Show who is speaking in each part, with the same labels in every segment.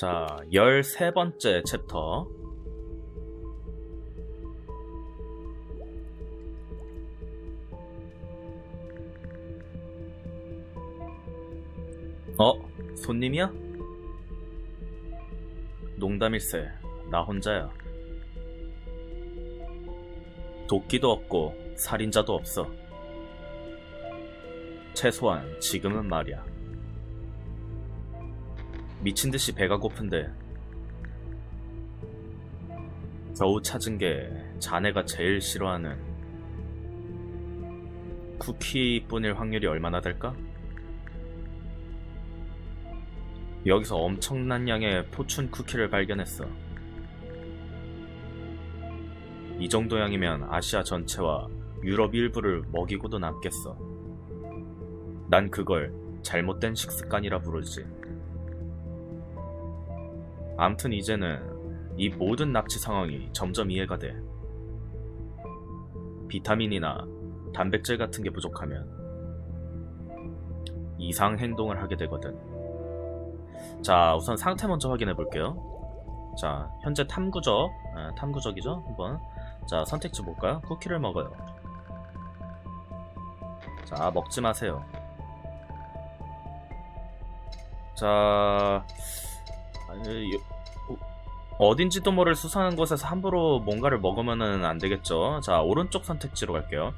Speaker 1: 자, 13번째 챕터. 어? 손님이야? 농담일세. 나 혼자야. 도끼도 없고 살인자도 없어. 최소한 지금은 말이야. 미친 듯이 배가 고픈데 겨우 찾은 게 자네가 제일 싫어하는 쿠키뿐일 확률이 얼마나 될까? 여기서 엄청난 양의 포춘 쿠키를 발견했어. 이 정도 양이면 아시아 전체와 유럽 일부를 먹이고도 남겠어. 난 그걸 잘못된 식습관이라 부르지. 암튼 이제는 이 모든 납치 상황이 점점 이해가 돼. 비타민이나 단백질 같은 게 부족하면 이상 행동을 하게 되거든. 자, 우선 상태 먼저 확인해 볼게요. 자, 현재 탐구적, 아, 탐구적이죠? 한번. 자, 선택지 볼까요? 쿠키를 먹어요. 자, 먹지 마세요. 자, 어딘지도 모를 수상한 곳에서 함부로 뭔가를 먹으면 안 되겠죠. 자, 오른쪽 선택지로 갈게요.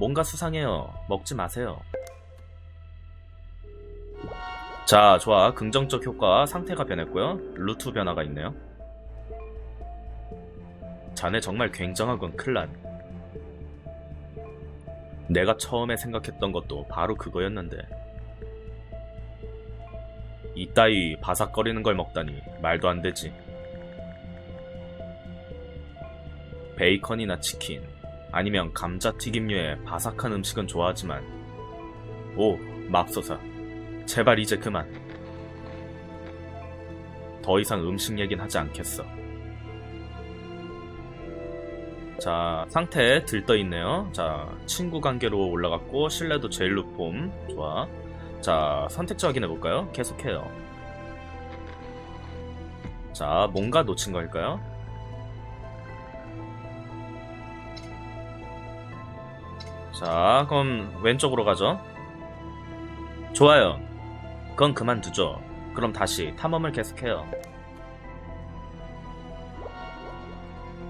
Speaker 1: 뭔가 수상해요. 먹지 마세요. 자, 좋아. 긍정적 효과 상태가 변했고요. 루트 변화가 있네요. 자네 정말 굉장하군, 클란. 내가 처음에 생각했던 것도 바로 그거였는데. 이따위 바삭거리는 걸 먹다니 말도 안 되지. 베이컨이나 치킨, 아니면 감자튀김류의 바삭한 음식은 좋아하지만, 오, 맙소사. 제발 이제 그만. 더 이상 음식 얘긴 하지 않겠어. 자, 상태 들떠 있네요. 자, 친구 관계로 올라갔고, 신뢰도 제일 높음. 좋아. 자, 선택지 확인해 볼까요? 계속해요. 자, 뭔가 놓친 걸까요? 자, 그럼 왼쪽으로 가죠. 좋아요. 그건 그만두죠. 그럼 다시 탐험을 계속해요.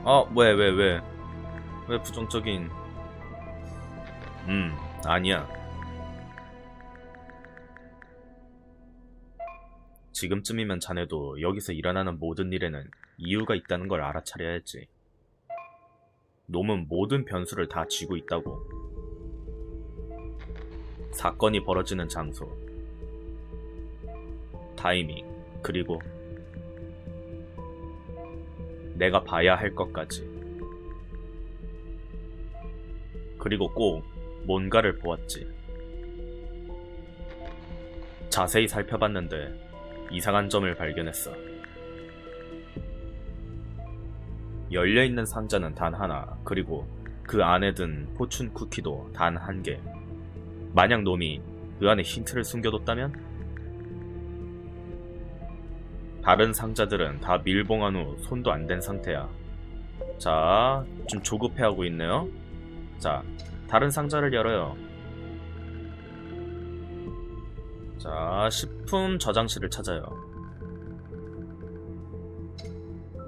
Speaker 1: 어, 왜, 왜, 왜? 왜 부정적인... 음, 아니야. 지금쯤이면 자네도 여기서 일어나는 모든 일에는 이유가 있다는 걸 알아차려야지. 놈은 모든 변수를 다 쥐고 있다고. 사건이 벌어지는 장소, 타이밍, 그리고 내가 봐야 할 것까지. 그리고 꼭 뭔가를 보았지. 자세히 살펴봤는데 이상한 점을 발견했어. 열려있는 상자는 단 하나, 그리고 그 안에 든 포춘 쿠키도 단 한 개. 만약 놈이 그 안에 힌트를 숨겨뒀다면? 다른 상자들은 다 밀봉한 후 손도 안 댄 상태야. 자, 좀 조급해하고 있네요. 자, 다른 상자를 열어요. 자, 식품 저장실을 찾아요.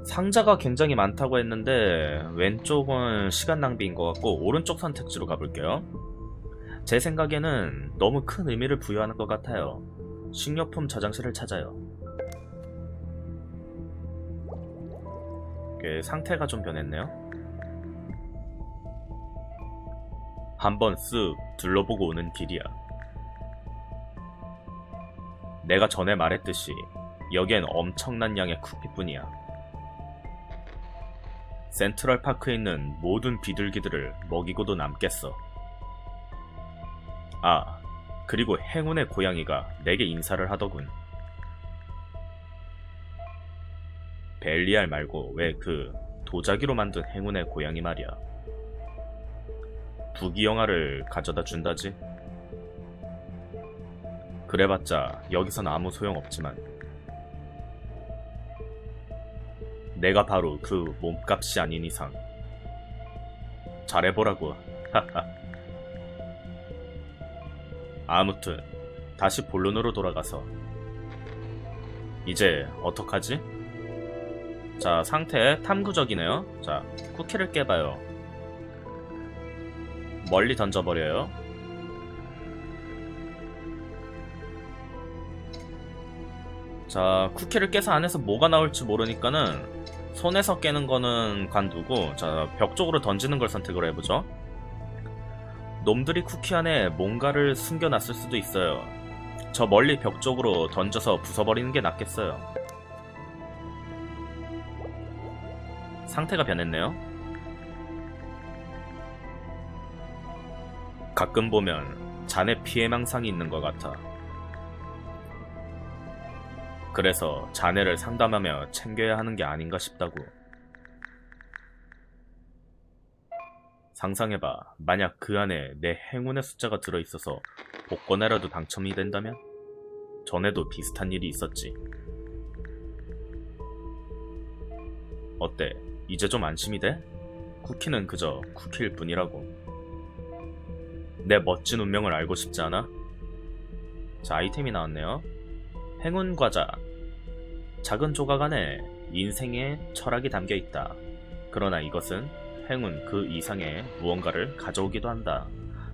Speaker 1: 상자가 굉장히 많다고 했는데 왼쪽은 시간 낭비인 것 같고 오른쪽 선택지로 가볼게요. 제 생각에는 너무 큰 의미를 부여하는 것 같아요. 식료품 저장실을 찾아요. 상태가 좀 변했네요. 한번 쓱 둘러보고 오는 길이야. 내가 전에 말했듯이 여기엔 엄청난 양의 쿠키뿐이야. 센트럴 파크에 있는 모든 비둘기들을 먹이고도 남겠어. 아, 그리고 행운의 고양이가 내게 인사를 하더군. 벨리알 말고 왜 그 도자기로 만든 행운의 고양이 말이야. 부귀영화를 가져다 준다지. 그래봤자 여기선 아무 소용 없지만 내가 바로 그 몸값이 아닌 이상 잘해보라고. 아무튼 다시 본론으로 돌아가서 이제 어떡하지? 자 상태 탐구적이네요. 자 쿠키를 깨봐요. 멀리 던져버려요. 자 쿠키를 깨서 안에서 뭐가 나올지 모르니까는 손에서 깨는 거는 관두고 자 벽 쪽으로 던지는 걸 선택을 해보죠. 놈들이 쿠키 안에 뭔가를 숨겨놨을 수도 있어요. 저 멀리 벽 쪽으로 던져서 부숴버리는 게 낫겠어요. 상태가 변했네요. 가끔 보면 잔에 피해망상이 있는 것 같아. 그래서 자네를 상담하며 챙겨야 하는 게 아닌가 싶다고. 상상해봐. 만약 그 안에 내 행운의 숫자가 들어있어서 복권에라도 당첨이 된다면? 전에도 비슷한 일이 있었지. 어때? 이제 좀 안심이 돼? 쿠키는 그저 쿠키일 뿐이라고. 내 멋진 운명을 알고 싶지 않아? 자, 아이템이 나왔네요. 행운 과자. 작은 조각 안에 인생의 철학이 담겨 있다. 그러나 이것은 행운 그 이상의 무언가를 가져오기도 한다.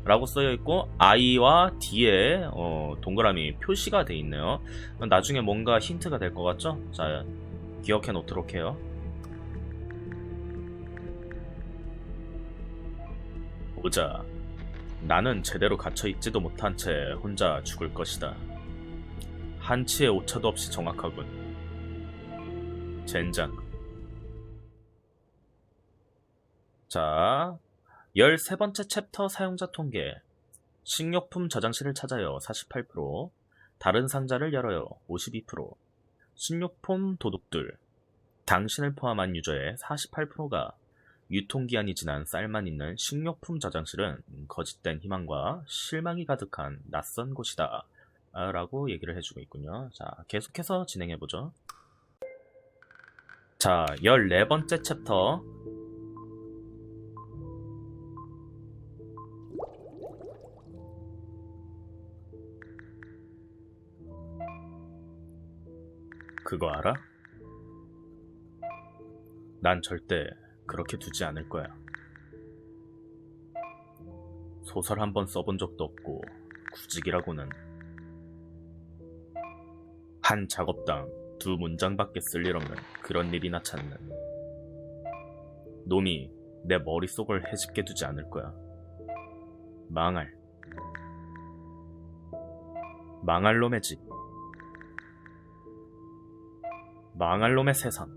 Speaker 1: 라고 쓰여 있고 I와 D에 어, 동그라미 표시가 돼 있네요. 나중에 뭔가 힌트가 될 것 같죠? 자, 기억해 놓도록 해요. 보자. 나는 제대로 갇혀 있지도 못한 채 혼자 죽을 것이다. 한치의 오차도 없이 정확하군. 젠장. 자, 13번째 챕터 사용자 통계. 식료품 저장실을 찾아요. 48%. 다른 상자를 열어요. 52%. 식료품 도둑들. 당신을 포함한 유저의 48%가 유통기한이 지난 쌀만 있는 식료품 저장실은 거짓된 희망과 실망이 가득한 낯선 곳이다. 아, 라고 얘기를 해주고 있군요. 자, 계속해서 진행해보죠. 자, 14번째 챕터. 그거 알아? 난 절대 그렇게 두지 않을 거야. 소설 한 번 써본 적도 없고, 구직이라고는. 한 작업당 두 문장밖에 쓸 일 없는 그런 일이나 찾는. 놈이 내 머릿속을 해집게 두지 않을 거야. 망할. 망할 놈의 집. 망할 놈의 세상.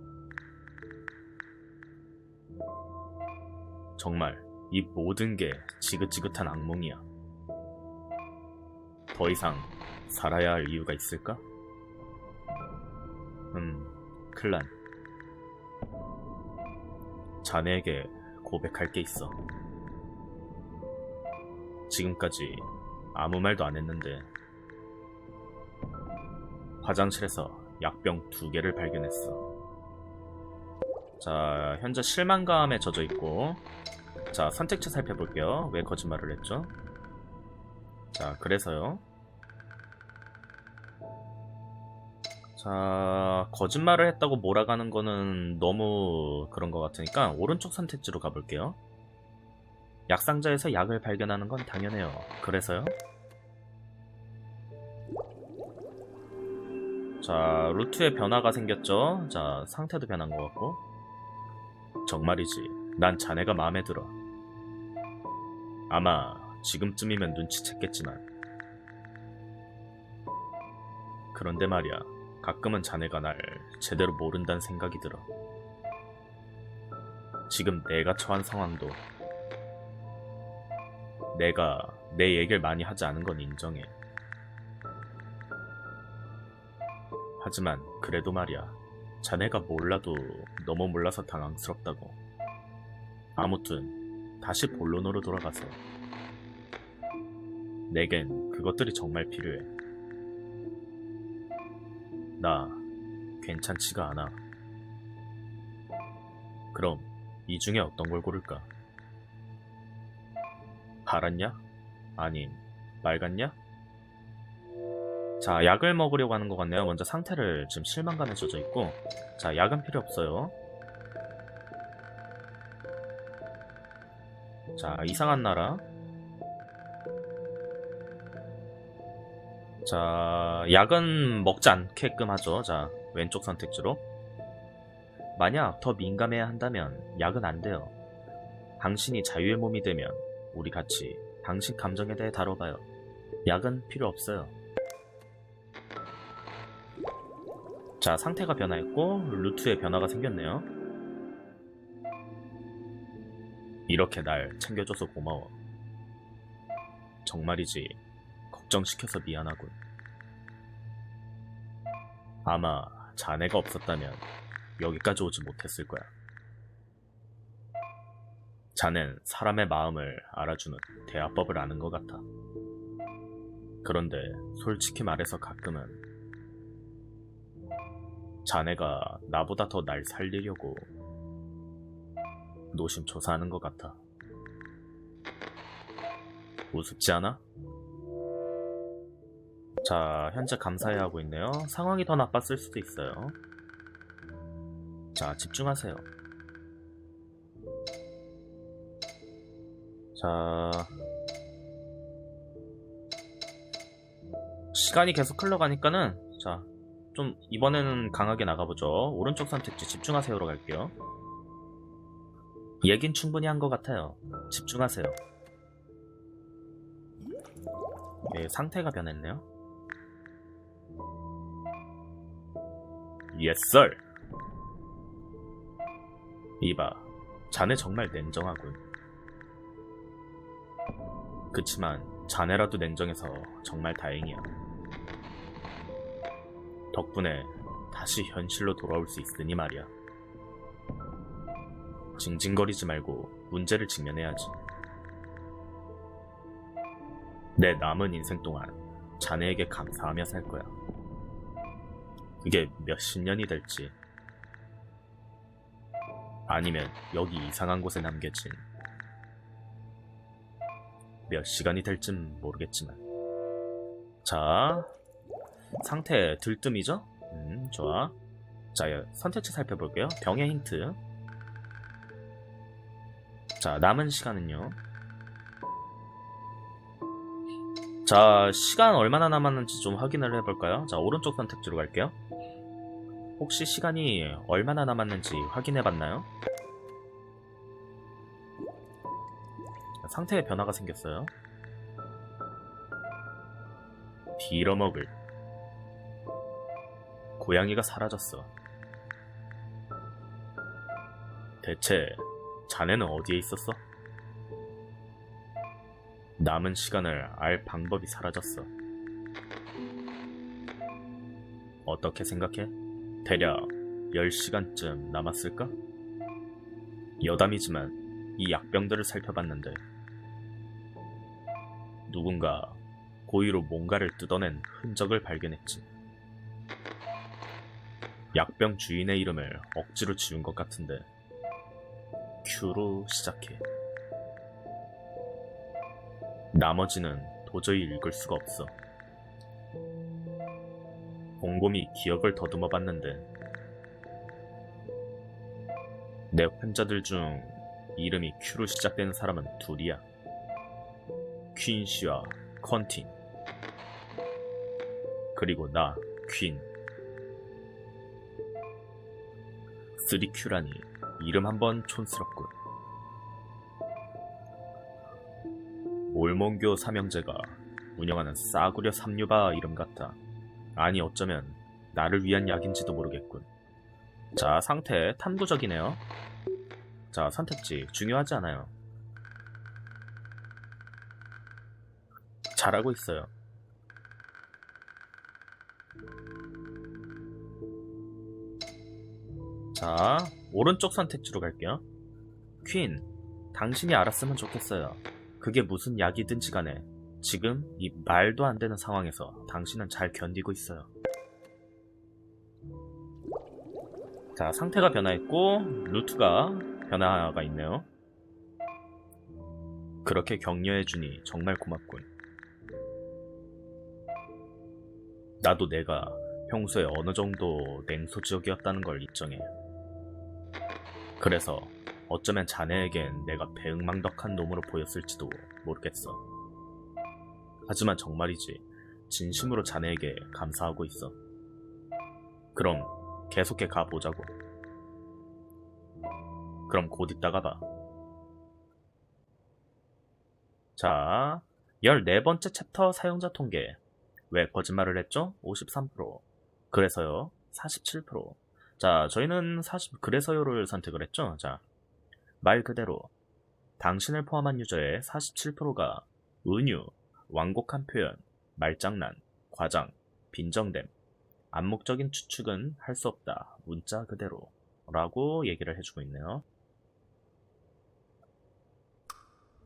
Speaker 1: 정말 이 모든 게 지긋지긋한 악몽이야. 더 이상 살아야 할 이유가 있을까? 음, 클란. 자네에게 고백할 게 있어. 지금까지 아무 말도 안 했는데, 화장실에서 약병 두 개를 발견했어. 자, 현재 실망감에 젖어 있고, 자, 선택지 살펴볼게요. 왜 거짓말을 했죠? 자, 그래서요. 자, 거짓말을 했다고 몰아가는 거는 너무 그런 것 같으니까 오른쪽 선택지로 가볼게요. 약상자에서 약을 발견하는 건 당연해요. 그래서요. 자, 루트에 변화가 생겼죠? 자, 상태도 변한 것 같고. 정말이지. 난 자네가 마음에 들어. 아마 지금쯤이면 눈치챘겠지만. 그런데 말이야. 가끔은 자네가 날 제대로 모른다는 생각이 들어. 지금 내가 처한 상황도 내가 내 얘기를 많이 하지 않은 건 인정해. 하지만 그래도 말이야. 자네가 몰라도 너무 몰라서 당황스럽다고. 아무튼 다시 본론으로 돌아가서 내겐 그것들이 정말 필요해. 나 괜찮지가 않아. 그럼 이 중에 어떤 걸 고를까? 파랗냐? 아님 빨갛냐? 자, 약을 먹으려고 하는 것 같네요. 먼저 상태를 지금 실망감에 젖어 있고, 자, 약은 필요 없어요. 자, 이상한 나라. 자, 약은 먹지 않게끔 하죠. 자, 왼쪽 선택지로. 만약 더 민감해야 한다면 약은 안 돼요. 당신이 자유의 몸이 되면 우리 같이 당신 감정에 대해 다뤄봐요. 약은 필요 없어요. 자, 상태가 변화했고 루트에 변화가 생겼네요. 이렇게 날 챙겨줘서 고마워. 정말이지 걱정시켜서 미안하군. 아마 자네가 없었다면 여기까지 오지 못했을 거야. 자넨 사람의 마음을 알아주는 대화법을 아는 것 같아. 그런데 솔직히 말해서 가끔은 자네가 나보다 더 날 살리려고 노심초사하는 것 같아. 우습지 않아? 자, 현재 감사해 하고 있네요. 상황이 더 나빴을 수도 있어요. 자, 집중하세요. 자, 시간이 계속 흘러가니까는, 자, 좀 이번에는 강하게 나가보죠. 오른쪽 선택지 집중하세요로 갈게요. 얘긴 충분히 한 것 같아요. 집중하세요. 네, 상태가 변했네요. Sir. 이봐, 자네 정말 냉정하군. 그치만 자네라도 냉정해서 정말 다행이야. 덕분에 다시 현실로 돌아올 수 있으니 말이야. 징징거리지 말고 문제를 직면해야지. 내 남은 인생 동안 자네에게 감사하며 살 거야. 그게 몇십 년이 될지, 아니면 여기 이상한 곳에 남겨진 몇 시간이 될진 모르겠지만. 자, 상태 들뜸이죠? 음, 좋아. 자, 선택지 살펴볼게요. 병의 힌트. 자, 남은 시간은요. 자, 시간 얼마나 남았는지 좀 확인을 해볼까요? 자, 오른쪽 선택지로 갈게요. 혹시 시간이 얼마나 남았는지 확인해봤나요? 상태에 변화가 생겼어요. 빌어먹을. 고양이가 사라졌어. 대체 자네는 어디에 있었어? 남은 시간을 알 방법이 사라졌어. 어떻게 생각해? 대략 10시간쯤 남았을까? 여담이지만 이 약병들을 살펴봤는데 누군가 고의로 뭔가를 뜯어낸 흔적을 발견했지. 약병 주인의 이름을 억지로 지운 것 같은데 Q로 시작해. 나머지는 도저히 읽을 수가 없어. 곰곰이 기억을 더듬어 봤는데 내 환자들 중 이름이 Q로 시작되는 사람은 둘이야. 퀸 씨와 컨틴. 그리고 나, 퀸. 3Q라니 이름 한번 촌스럽군. 몰몬교 삼형제가 운영하는 싸구려 삼류바 이름 같아. 아니 어쩌면 나를 위한 약인지도 모르겠군. 자, 상태 탐구적이네요. 자, 선택지 중요하지 않아요. 잘하고 있어요. 자, 오른쪽 선택지로 갈게요. 퀸, 당신이 알았으면 좋겠어요. 그게 무슨 약이든지 간에 지금 이 말도 안 되는 상황에서 당신은 잘 견디고 있어요. 자, 상태가 변화했고 루트가 변화가 있네요. 그렇게 격려해주니 정말 고맙군. 나도 내가 평소에 어느 정도 냉소 지역이었다는 걸 인정해. 그래서 어쩌면 자네에겐 내가 배응망덕한 놈으로 보였을지도 모르겠어. 하지만 정말이지 진심으로 자네에게 감사하고 있어. 그럼 계속해 가보자고. 그럼 곧 이따가 봐. 자, 14번째 챕터 사용자 통계. 왜 거짓말을 했죠? 53%. 그래서요? 47%. 자, 저희는 40, 그래서요를 선택을 했죠? 자, 말 그대로. 당신을 포함한 유저의 47%가 은유, 완곡한 표현, 말장난, 과장, 빈정됨, 암묵적인 추측은 할 수 없다. 문자 그대로. 라고 얘기를 해주고 있네요.